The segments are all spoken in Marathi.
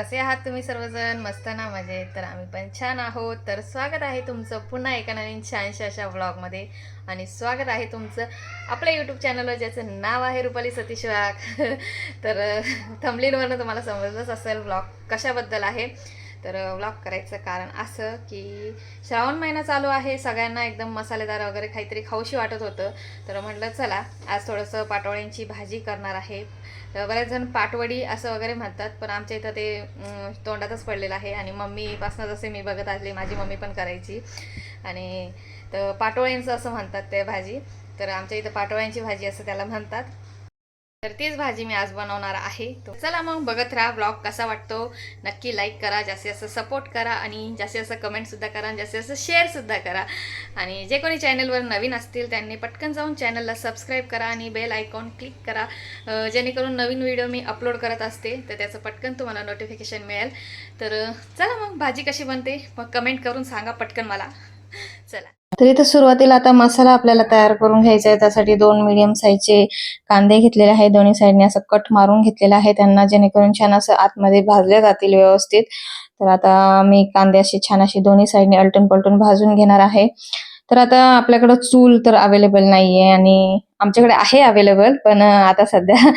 कसे आहात तुम्ही सर्वजण? मस्त ना मजे तर आम्ही पण छान आहोत. तर स्वागत आहे तुमचं पुन्हा एका नवीन छानशा अशा व्लॉगमध्ये आणि स्वागत आहे तुमचं आपल्या यूट्यूब चॅनलवर ज्याचं नाव आहे रुपाली सतीश वाघ. तर थंबलीनवरनं तुम्हाला समजलंच असेल व्लॉग कशाबद्दल आहे. तर व्लॉग करायचं कारण असं की श्रावण महिना चालू आहे. सगळ्यांना एकदम मसालेदार वगैरे काहीतरी खाऊशी वाटत होतं. तर म्हटलं चला आज थोडंसं पाटोळ्यांची भाजी करणार आहे. तर बरेच जण पाटवडी असं वगैरे म्हणतात पण आमच्या इथं ते तोंडातच पडलेलं आहे. आणि मम्मीपासून जसे मी बघत असले माझी मम्मी पण करायची. आणि तर पाटोळ्यांचं असं म्हणतात ते भाजी. तर आमच्या इथं पाटोळ्यांची भाजी असं त्याला म्हणतात. तर तीच भाजी मी आज बनवणार आहे. तर चला मग बघत राहा ब्लॉग कसा वाटतो. नक्की लाईक करा जास्तीत जास्त सपोर्ट करा आणि जास्तीत जास्त कमेंटसुद्धा करा आणि जास्तीत जास्त शेअरसुद्धा करा. आणि जे कोणी चॅनलवर नवीन असतील त्यांनी पटकन जाऊन चॅनलला सबस्क्राईब करा आणि बेल आयकॉन क्लिक करा. जेणेकरून नवीन व्हिडिओ मी अपलोड करत असते तर त्याचं पटकन तुम्हाला नोटिफिकेशन मिळेल. तर चला मग भाजी कशी बनते मग कमेंट करून सांगा पटकन मला. चला. तर इथं सुरुवातीला आता मसाला आपल्याला तयार करून घ्यायचा आहे. त्यासाठी दोन मिडियम साईजचे कांदे घेतलेले आहे दोन्ही साईडने असं कट मारून घेतलेलं आहे. त्यांना जेणेकरून छान असं आतमध्ये भाजले जातील व्यवस्थित. तर आता मी कांदे असे छान असे दोन्ही साईडने अलटून पलटून भाजून घेणार आहे. तर आता आपल्याकडं चूल तर अवेलेबल नाहीये आणि आमच्याकडे आहे अवेलेबल पण आता सध्या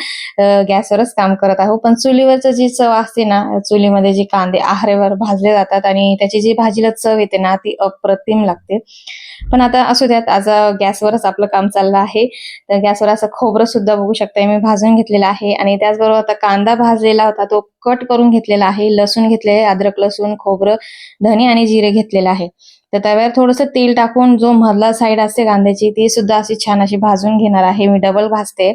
गॅसवरच काम करत आहोत. पण चुलीवरचं जी चव असते ना चुलीमध्ये जे कांदे आहारेवर भाजले जातात आणि त्याची जी भाजीला चव येते ना ती अप्रतिम लागते. पण आता असू द्यात आज गॅसवरच आपलं काम चाललं आहे. तर गॅसवर असं खोबरं सुद्धा बघू शकता मी भाजून घेतलेलं आहे. आणि त्याचबरोबर आता कांदा भाजलेला होता तो कट करून घेतलेला आहे. लसूण घेतले अद्रक लसूण खोबरं धने आणि जिरे घेतलेलं आहे. तर तव्यावर थोडंसं तेल टाकून जो मधला साईड असते कांद्याची ती सुद्धा अशी छान अशी भाजून घेणार आहे. मी डबल भाजते.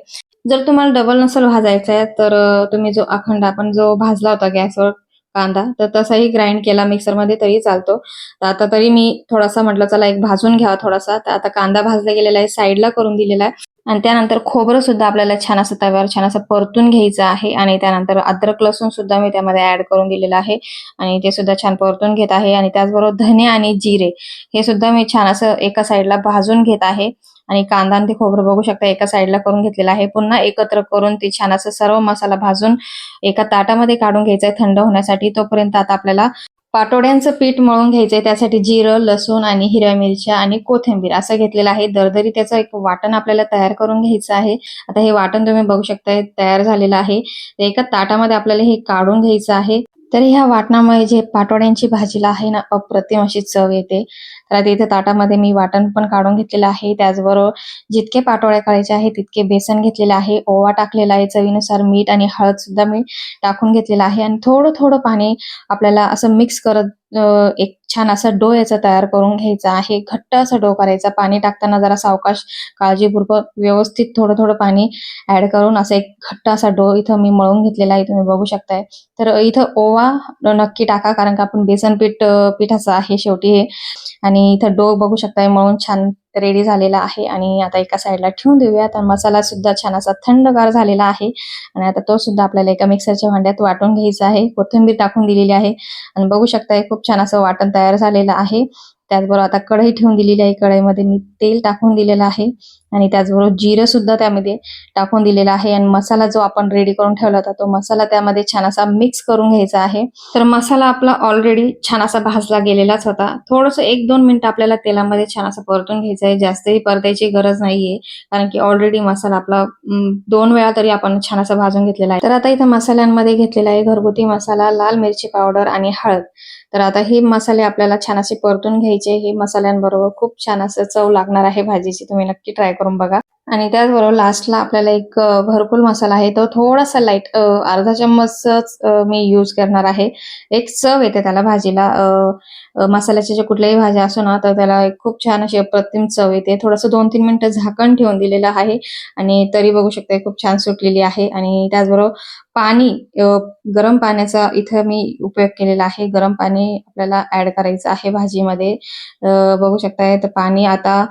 जर तुम्हाला डबल नसेल भाजायचा आहे तर तुम्ही जो अखंड आपण जो भाजला होता गॅसवर कांदा तर तसाही ग्राइंड केला मिक्सरमध्ये तरी चालतो. तर आता तरी मी थोडासा म्हटलं चला एक भाजून घ्यावा थोडासा. तर आता कांदा भाजला गेलेला आहे साईडला करून दिलेला आहे. आणि त्यानंतर खोबरं सुद्धा आपल्याला छान असं तव्यावर छान असं परतून घ्यायचं आहे. आणि त्यानंतर अद्रक लसूण सुद्धा मी त्यामध्ये ऍड करून दिलेलं आहे. आणि ते सुद्धा छान परतून घेत आहे. आणि त्याचबरोबर धने आणि जिरे हे सुद्धा मी छान असं एका साईडला भाजून घेत आहे. आणि कांदा आणि ते खोबरं बघू शकता एका साईडला करून घेतलेलं आहे. पुन्हा एकत्र करून ते छान असं सर्व मसाला भाजून एका ताटामध्ये काढून घ्यायचा आहे थंड होण्यासाठी. तोपर्यंत आता आपल्याला पाटोड्यांचं पीठ मळून घ्यायचंय त्यासाठी जिरं लसूण आणि हिरव्या मिरच्या आणि कोथिंबीर असं घेतलेलं आहे. दरदरी त्याचं एक वाटण आपल्याला तयार करून घ्यायचं आहे. आता हे वाटण तुम्ही बघू शकताय तयार झालेलं आहे. एका ताटामध्ये आपल्याला हे काढून घ्यायचं आहे. तर ह्या वाटणामुळे जे पाटोड्यांची भाजीला आहे ना अप्रतिम अशी चव येते. तर आता इथे ताटामध्ये मी वाटण पण काढून घेतलेलं आहे. त्याचबरोबर जितके पाटोळ्या करायचे आहे तितके बेसन घेतलेलं आहे. ओवा टाकलेला आहे चवीनुसार. मीठ आणि हळद सुद्धा मी टाकून घेतलेलं आहे. आणि थोडं थोडं पाणी आपल्याला असं मिक्स करत अ एक छान असा डो याचा तयार करून घ्यायचा आहे. घट्ट असा डो करायचा. पाणी टाकताना जरा सावकाश काळजीपूर्वक व्यवस्थित थोडं थोडं पाणी ऍड करून असा एक घट्ट असा डो इथं मी मळून घेतलेला आहे. तुम्ही बघू शकताय. तर इथं ओवा नक्की टाका कारण का आपण बेसन पीठ अं, पिठाचं आहे शेवटी हे. आणि इथं डो बघू शकताय मळून छान रेडी झालेला आहे. आणि आता एका साईडला ठेवून देऊया तर मसाला सुद्धा छान असा थंडगार झालेला आहे. आणि आता तो सुद्धा आपल्याला एका मिक्सरच्या भांड्यात वाटून घ्यायचा आहे. कोथिंबीर टाकून दिलेली आहे. आणि बघू शकताय खूप छान असं वाटण तयार झालेलं आहे. त्याचबरोबर आता कढई ठेवून दिलेली आहे. कढईमध्ये मी तेल टाकून दिलेलं आहे. आणि त्याचबरोबर जिरं सुद्धा त्यामध्ये टाकून दिलेला आहे. आणि मसाला जो आपण रेडी करून ठेवला होता तो मसाला त्यामध्ये छान असा मिक्स करून घ्यायचा आहे. तर मसाला आपला ऑलरेडी छान असा भाजला गेलेलाच होता. थोडंसं एक दोन मिनिटं आपल्याला तेलामध्ये छान असं परतून घ्यायचं आहे. जास्तही परतायची गरज नाहीये. कारण की ऑलरेडी मसाला आपला दोन वेळा तरी आपण छान असा भाजून घेतलेला आहे. तर आता इथं मसाल्यांमध्ये घेतलेला आहे घरगुती मसाला लाल मिरची पावडर आणि हळद. तर आता हे मसाले आपल्याला छान असे परतून घ्यायचे हे मसाल्यांबरोबर खूप छान असं चव लागणार आहे भाजीची. तुम्ही नक्की ट्राय करून बघा. आणि त्याचबरोबर लास्टला आपल्याला एक भरपूर मसाला आहे. तो थोडासा लाइट अर्धा चम्मचच मी यूज करणार आहे. एक चव येते त्याला भाजीला. मसाल्याच्या ज्या कुठल्याही भाज्या असो ना तर त्याला एक खूप छान अशी अप्रतिम चव येते. थोडंसं दोन तीन मिनटं झाकण ठेवून दिलेलं आहे. आणि तरी बघू शकते खूप छान सुटलेली आहे. आणि त्याचबरोबर पाणी अ गरम पाण्याचा इथं मी उपयोग केलेला आहे. गरम पाणी आपल्याला ऍड करायचं आहे भाजीमध्ये. अ बघू शकताय तर पाणी आता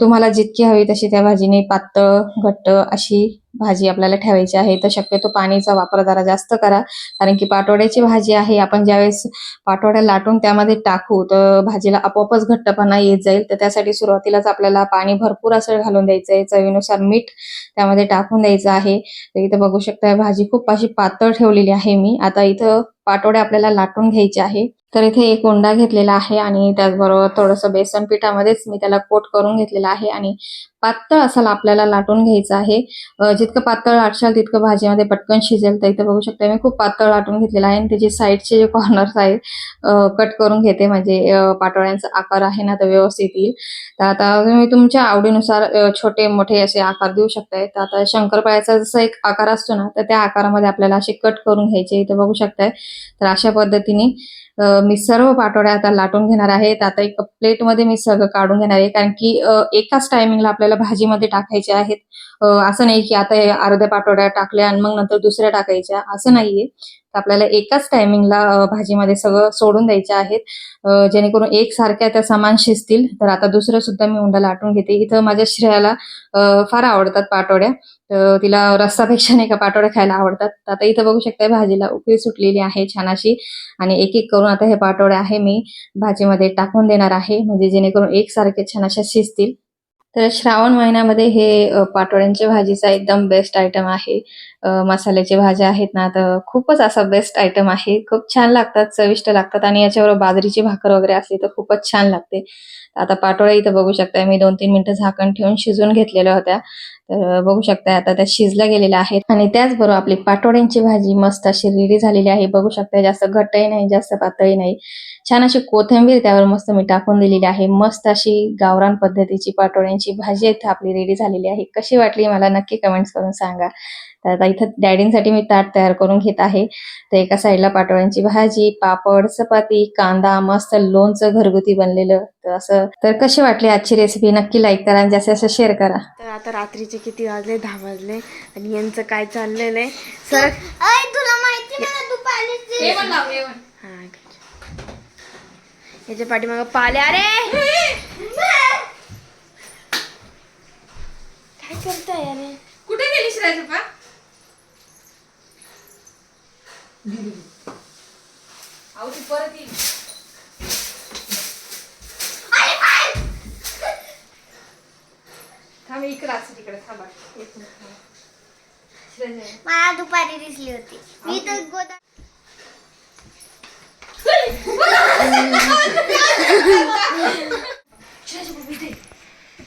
तुम्हाला जितकी हवी तशी त्या भाजीने पातळ घट्ट अशी भाजी आपल्याला ठेवायची आहे तर शक्यतो पाणीचा वापर जरा जास्त करा. कारण की पाटोड्याची भाजी आहे आपण ज्यावेळेस पाटोड्या लाटून त्यामध्ये टाकू तर भाजीला आपोआपच घट्टपणा येत जाईल. तर त्यासाठी सुरुवातीलाच आपल्याला पाणी भरपूर असं घालून द्यायचं आहे. चवीनुसार मीठ त्यामध्ये टाकून द्यायचं आहे. तर इथं बघू शकता भाजी खूप अशी पातळ ठेवलेली आहे मी. आता इथं पाटोडे आपल्याला लाटून घ्यायचे आहे. तर इथे एक उंडा घेतलेला आहे आणि त्याचबरोबर थोडस बेसन पिठामध्येच मी त्याला कोट करून घेतलेला आहे आणि पातळ असं आपल्याला लाटून घ्यायचं आहे. जितकं पातळ लाटशाल तितकं भाजीमध्ये पटकन शिजेल. तर इथे बघू शकता मी खूप पातळ लाटून घेतलेलं आहे आणि त्याचे साईडचे जे कॉर्नर्स आहेत कट करून घेते. म्हणजे पाटोळ्यांचा आकार आहे ना तर व्यवस्थित येईल. तर आता तुम्ही तुमच्या आवडीनुसार छोटे मोठे असे आकार देऊ शकताय. तर आता शंकरपाळ्याचा जसा एक आकार असतो ना तर त्या आकारामध्ये आपल्याला असे कट करून घ्यायचे. इथे बघू शकताय. तर अशा पद्धतीने मी सर्व पाटोड्या आता लाटून घेणार आहे. आता एक प्लेटमध्ये मी सगळं काढून घेणार आहे. कारण की एकाच टायमिंगला आपल्याला भाजीमध्ये टाकायचे आहेत. असं नाही की आता अर्ध्या पाटोड्या टाकल्या आणि मग नंतर दुसऱ्या टाकायच्या. असं नाहीये. तर आपल्याला एकाच टायमिंगला भाजीमध्ये सगळं सोडून द्यायचे आहेत. जेणेकरून जेणेकरून एकसारख्या त्या समान शिजतील. तर आता दुसरं सुद्धा मी उंडा लाटून घेते. इथं माझ्या श्रेयाला अ, फार आवडतात पाटोड्या तिला रस्सापेक्षा नाही का पाटोड्या खायला आवडतात. आता इथं बघू शकताय भाजीला उकळी सुटलेली आहे छान अशी. आणि एक एक करून आता हे पाटोळे आहे मी भाजीमध्ये टाकून देणार आहे. म्हणजे जेणेकरून एकसारखे छान अशा शिजतील. तर श्रावण महिन्यामध्ये हे पाटोळ्यांच्या भाजीचा एकदम बेस्ट आयटम आहे. अ, मसाल्याची भाज्या आहेत ना तर खूपच असा बेस्ट आयटम आहे. खूप छान लागतात चविष्ट लागतात आणि याच्यावर बाजरीची भाकर वगैरे असली तर खूपच छान लागते. आता पाटोळ्या इथं बघू शकता मी दोन तीन मिनिटं झाकण ठेवून शिजून घेतलेल्या होत्या. तर बघू शकताय आता त्या शिजल्या गेलेल्या आहेत. आणि त्याचबरोबर आपली पाटोड्यांची भाजी मस्त अशी रेडी झालेली आहे. बघू शकताय जास्त घटही नाही जास्त पातळी नाही. छान अशी कोथिंबीर त्यावर मस्त मी टाकून दिलेली आहे. मस्त अशी गावरान पद्धतीची पाटोड्यांची भाजी इथे आपली रेडी झालेली आहे. कशी वाटली मला नक्की कमेंट्स करून सांगा. तर आता इथं डॅडींसाठी मी ताट तयार करून घेत आहे. तर एका साईडला पाटोळ्यांची भाजी पापड चपाती कांदा मस्त लोणचं घरगुती बनलेलं. तर असं तर कशी वाटली आजची रेसिपी नक्की लाईक करा आणि जास्तीत जास्त शेअर करा. तर आता रात्रीचे किती वाजले? दहा वाजले. आणि यांचं काय चाललेलं आहे? सर? तुला माहिती मला तू पाहिलीच हा याच्या पाठीमागं पाले. अरे! काय करताय अरे? कुठे गेली श्रेया अहो ती परत येईल. थांब इकडे असं तिकडे थांबा. एक मिनिट थांबा. श्रेया, मला दुपारी दिसली होती. मी तर गोदा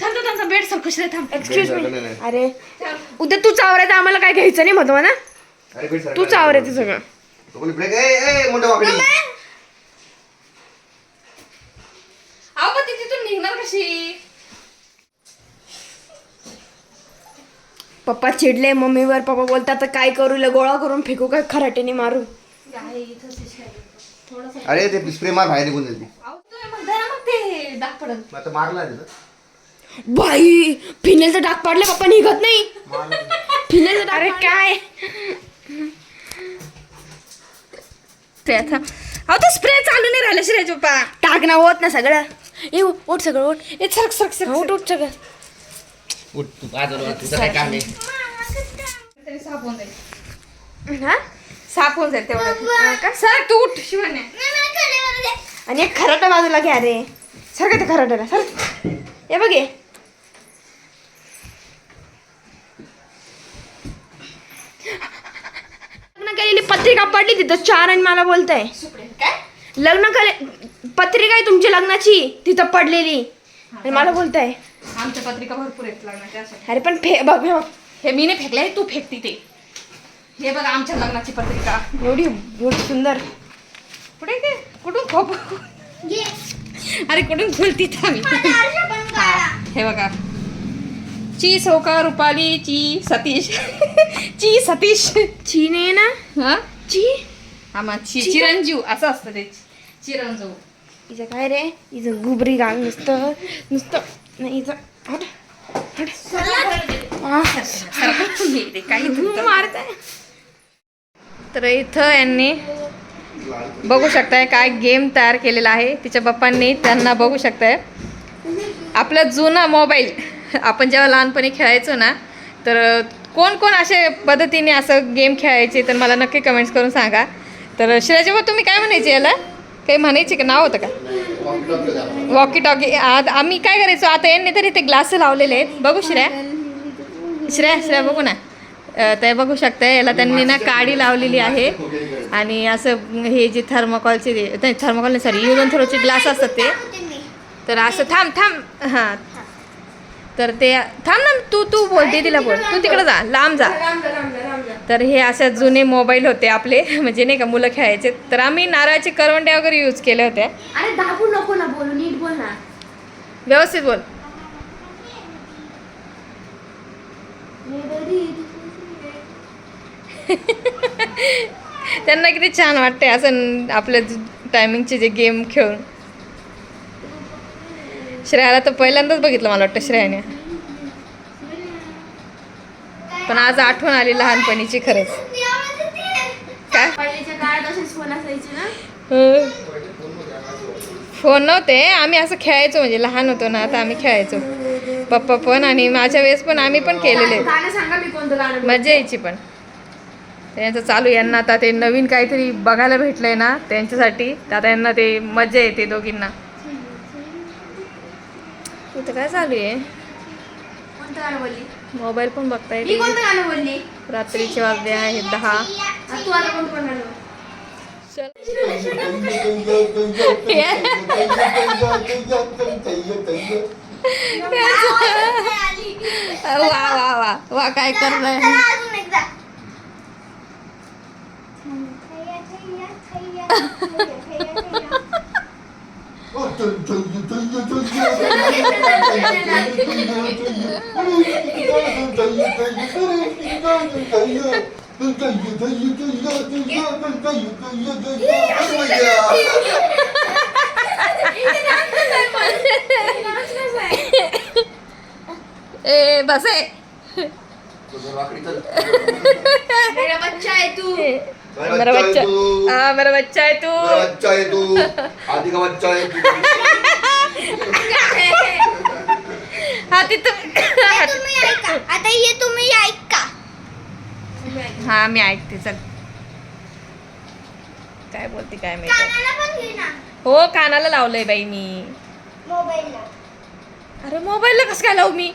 थांब बेड अरे. उद्या तू चावरायचं आम्हाला काय घ्यायचं नाही म्हणतो ना तू चावरायचं सगळं. अहो पण ती तिथून निघणार कशी पप्पा चिडले मम्मीवर पप्पा बोलतात तर काय करू ल गोळा करून फेकू काय खराटेने मारू अरे ते स्प्रे मार बाहेर निघून जाईल ती. अहो तुम्ही म्हणताय ना मग ते दाग पडल. मग आता मारला तिथं. बाई फिनेलचं डाग पाडले पप्पा निघत नाही. फिनेलचं डाग अरे काय? अहो तो स्प्रे चालू नाही राहिला श्रेया पप्पा. टाक ना होत ना सगळं. ए ओट सगळं ओट. ए सरक सरक सरक ओट ओट सगळं. उठ तू बाजूला वळ, तुझं काय काम आहे? तरी साफ होऊन जाईल. हा? साफ होऊन जाईल तेवढं. का? सर तू उठ शिवाने. आणि एक खराटा बाजूला घ्या रे. सर ते खराट्याला सर हे बघ हे. लग्न केलेली पत्रिका पडली तिथं. चार आणि मला बोलताय. लग्न करे पत्रिका आहे तुमची लग्नाची तिथं पडलेली. आणि मला बोलताय. आमच्या पत्रिका भरपूर आहेत लग्नाच्या अशा अरे पण फे बघ हे बघ. हे मी नाही फेकले तू फेकती ते. हे बघ आमच्या लग्नाची पत्रिका. एवढी एवढी सुंदर. कुठे ते कुठून खोप? अरे कुठून खोलती ते आम्ही? हा, हे बघा. ची सौका रुपाली ची सतीश। ची सतीश। चीन ना हा? ची? हा मग ची चिरंजीव असं असतं ते. चिरंजीव. हिचं काय रे? हिचं गुबरी गाग नुसतं नुसतं. नाही हिचं हट, हट. आ, काही तुमचं तर इथं यांनी बघू शकताय काय गेम तयार केलेला आहे. तिच्या बाप्पांनी त्यांना बघू शकताय. आपला जुना मोबाईल आपण जेव्हा लहानपणी खेळायचो ना तर कोण कोण असे पद्धतीने असं गेम खेळायचे तर मला नक्की कमेंट्स करून सांगा. तर श्रेयाजेव्हा तुम्ही काय म्हणायचे याला? काही म्हणायचे का? नाव होतं का? वॉकी टॉकी आता आम्ही काय करायचो? आता यांनी तरी ते ग्लास लावलेले आहेत. बघू श्रेया श्रेया श्रेया बघू ना. ते बघू शकता याला त्यांनी ना काडी लावलेली आहे. आणि असं हे जे थर्मोकॉलचे थर्माकॉल नाही सॉरी युगन थ्रोचे ग्लास असतात ते. तर असं थांब थांब. हां. तर ते थांब ना तू तू बोल दीदीला बोल. तू तिकडे जा लांब जा. तर हे अशा जुने मोबाईल होते आपले म्हणजे नाही का मुलं खेळायचे. तर आम्ही नारळाचे करवंड्या वगैरे यूज केले होते. व्यवस्थित बोल. त्यांना किती छान वाटते असं आपल्या टायमिंगचे जे गेम खेळून. श्रेयाला तर पहिल्यांदाच बघितलं मला वाटतं श्रेयाने. पण आज आठवण आली लहानपणीची खरंच. काय? फोन नव्हते. आम्ही असं खेळायचो म्हणजे लहान होतो ना आता आम्ही खेळायचो. पप्पा पण आणि माझ्या वेळेस पण आम्ही पण केलेले. मजा यायची पण. त्यांचं चालू यांना आता ते नवीन काहीतरी बघायला भेटलंय ना त्यांच्यासाठी. आता यांना ते मजा येते दोघींना. इथं काय चालू आहे? कोणतं गाणं बोलली? मोबाईल पण बघता मी येते कोणतं गाणं बोलली? रात्रीचे वाजले आहेत दहा. आ, तू आता कोणतं गाणं बोलली? वा वा वा. वा काय चला अजून एकदा. ए बसे मेरा बच्चा आहे तू मेरा बच्चा हाँ मेरा बच्चा है तू बच्चा आहे तू आधी का बच्चा आहे तू तिथं तुम्ही ऐका. आता हे तुम्ही ऐका. हा मी ऐकते चल. काय बोलते काय माहिती? कानाला पण घे ना. हो कानाला लावलंय बाई मी. मोबाईलला. अरे मोबाईलला कसं काय लावू मी?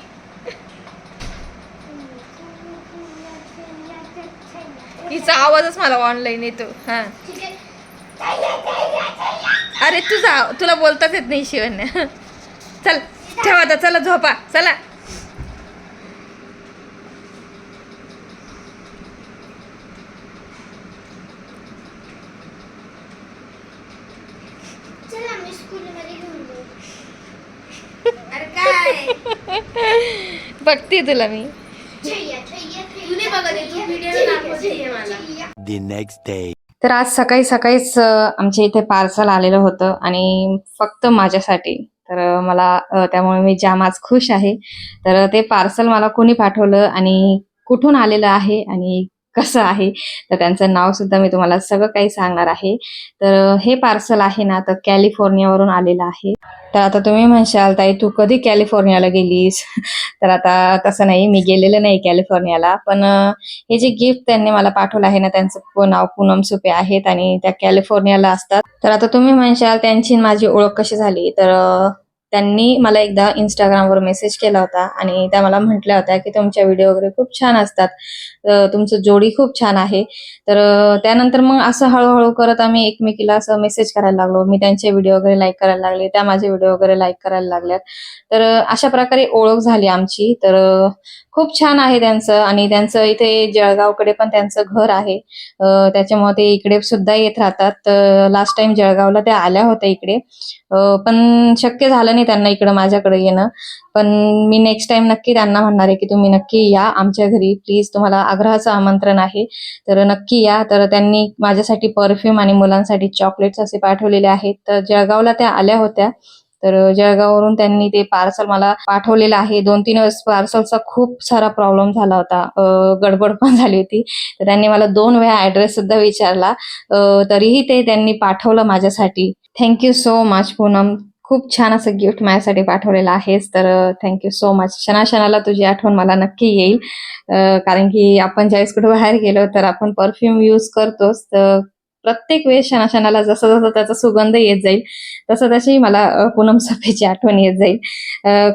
हिचा आवाजच मला ऑनलाईन येतो. हा. अरे तुझा तुला बोलताच येत नाही शिवण्या. चल ठेवा आता चला झोपा चला. बघते तुला मी. The next day. तर आज सकाळी सकाळीच आमच्या इथे पार्सल आलेलं होतं आणि फक्त माझ्यासाठी. तर मला त्यामुळे मी जाम आज खुश आहे. तर ते पार्सल मला कोणी पाठवलं आणि कुठून आलेलं आहे आणि कसं आहे? तर त्यांचं नाव सुद्धा मी तुम्हाला सगळं काही सांगणार आहे. तर हे पार्सल आहे ना तर कॅलिफोर्नियावरून आलेलं आहे. तर आता तुम्ही म्हणशाल ताई तू कधी कॅलिफोर्नियाला गेलीस? तर आता तसं नाही मी गेलेलं नाही कॅलिफोर्नियाला. पण हे जे गिफ्ट त्यांनी मला पाठवलं आहे ना त्यांचं नाव पूनम सुपे आहेत आणि त्या कॅलिफोर्नियाला असतात. तर आता तुम्ही म्हणशाल त्यांची माझी ओळख कशी झाली? तर त्यांनी मला एकदा इंस्टाग्रामवर मेसेज केला होता आणि त्या मला म्हटल्या होत्या की तुमच्या व्हिडिओ वगैरे खूप छान असतात. तुमचं जोडी खूप छान आहे. तर त्यानंतर मग असं हळूहळू करत आम्ही एकमेकीला असं मेसेज करायला लागलो. मी त्यांचे व्हिडिओ वगैरे लाईक करायला लागले त्या माझे व्हिडिओ वगैरे लाईक करायला लागल्यात. तर अशा प्रकारे ओळख झाली आमची. तर खूप छान आहे त्यांचं आणि त्यांचं इथे जळगावकडे पण त्यांचं घर आहे. त्याच्यामुळे ते इकडे सुद्धा येत राहतात. लास्ट टाइम जळगावला त्या आल्या होत्या इकडे. पण शक्य झालं नाही त्यांना इकडं माझ्याकडे येणं. पण मी नेक्स्ट टाइम नक्की त्यांना म्हणणार आहे की तुम्ही नक्की या आमच्या घरी. प्लीज तुम्हाला आग्रहाचं आमंत्रण आहे. तर नक्की या. तर त्यांनी माझ्यासाठी परफ्यूम आणि मुलांसाठी चॉकलेट्स असे पाठवलेले आहेत. तर जळगावला त्या आल्या होत्या. तर जळगाववरून त्यांनी ते पार्सल मला पाठवलेलं आहे. दोन तीन वेळेस पार्सलचा खूप सारा प्रॉब्लेम झाला होता. गडबड पण झाली होती. तर त्यांनी मला दोन वेळा ऍड्रेस सुद्धा विचारला. तरीही ते त्यांनी पाठवलं माझ्यासाठी. Thank you so much Poonam. खूप छान असं गिफ्ट माझ्यासाठी पाठवलेलं आहेस. तर थँक्यू सो मच क्षणाक्षणाला तुझी आठवण मला नक्की येईल. अ, कारण की आपण ज्यावेळेस कुठे बाहेर गेलो तर आपण परफ्यूम यूज करतोच. तर प्रत्येक वेळेस क्षणाक्षणाला जसं जसं त्याचा सुगंध येत जाईल तसं तशी मला पूनम सोपेची आठवण येत जाईल.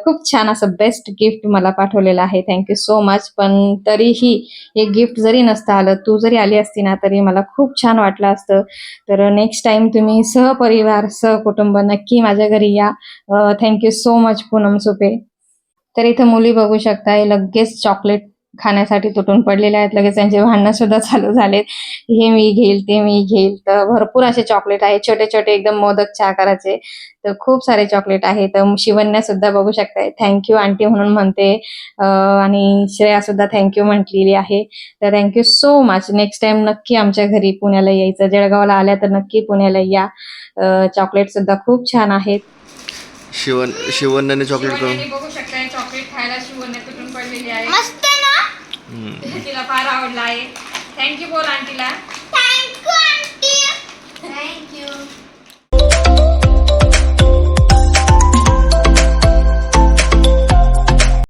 खूप छान असं बेस्ट गिफ्ट मला पाठवलेलं आहे. थँक्यू सो मच पण तरीही हे गिफ्ट जरी नसतं आलं तू जरी आली असती ना तरी मला खूप छान वाटलं असतं. तर नेक्स्ट टाइम तुम्ही सहपरिवार सहकुटुंब नक्की माझ्या घरी या. Thank you so much Poonam Supe. तर इथं मुली बघू शकताय लगेच चॉकलेट खाण्यासाठी तुटून पडलेले आहेत. लगेच त्यांचे भांडणं सुद्धा चालू झालेत. हे मी घेईल ते मी घेईल. तर भरपूर असे चॉकलेट आहेत. छोटे छोटे एकदम मोदकच्या आकाराचे तर खूप सारे चॉकलेट आहेत. तर शिवन्या सुद्धा बघू शकताय. थँक्यू आंटी म्हणून म्हणते. आणि श्रेया सुद्धा थँक्यू म्हटलेली आहे. तर thank you so much next time नक्की आमच्या घरी पुण्याला यायचं. जळगावला आल्या तर नक्की पुण्याला या. चॉकलेट सुद्धा खूप छान आहेत. शिवन शिवन्याने चॉकलेट करून बघू शकताय. चॉकलेट खायला शिवन्या तुटून पडलेली आहे मस्त ना हम्म. तिला फार आवडला आहे. थँक्यू बोल आंटीला.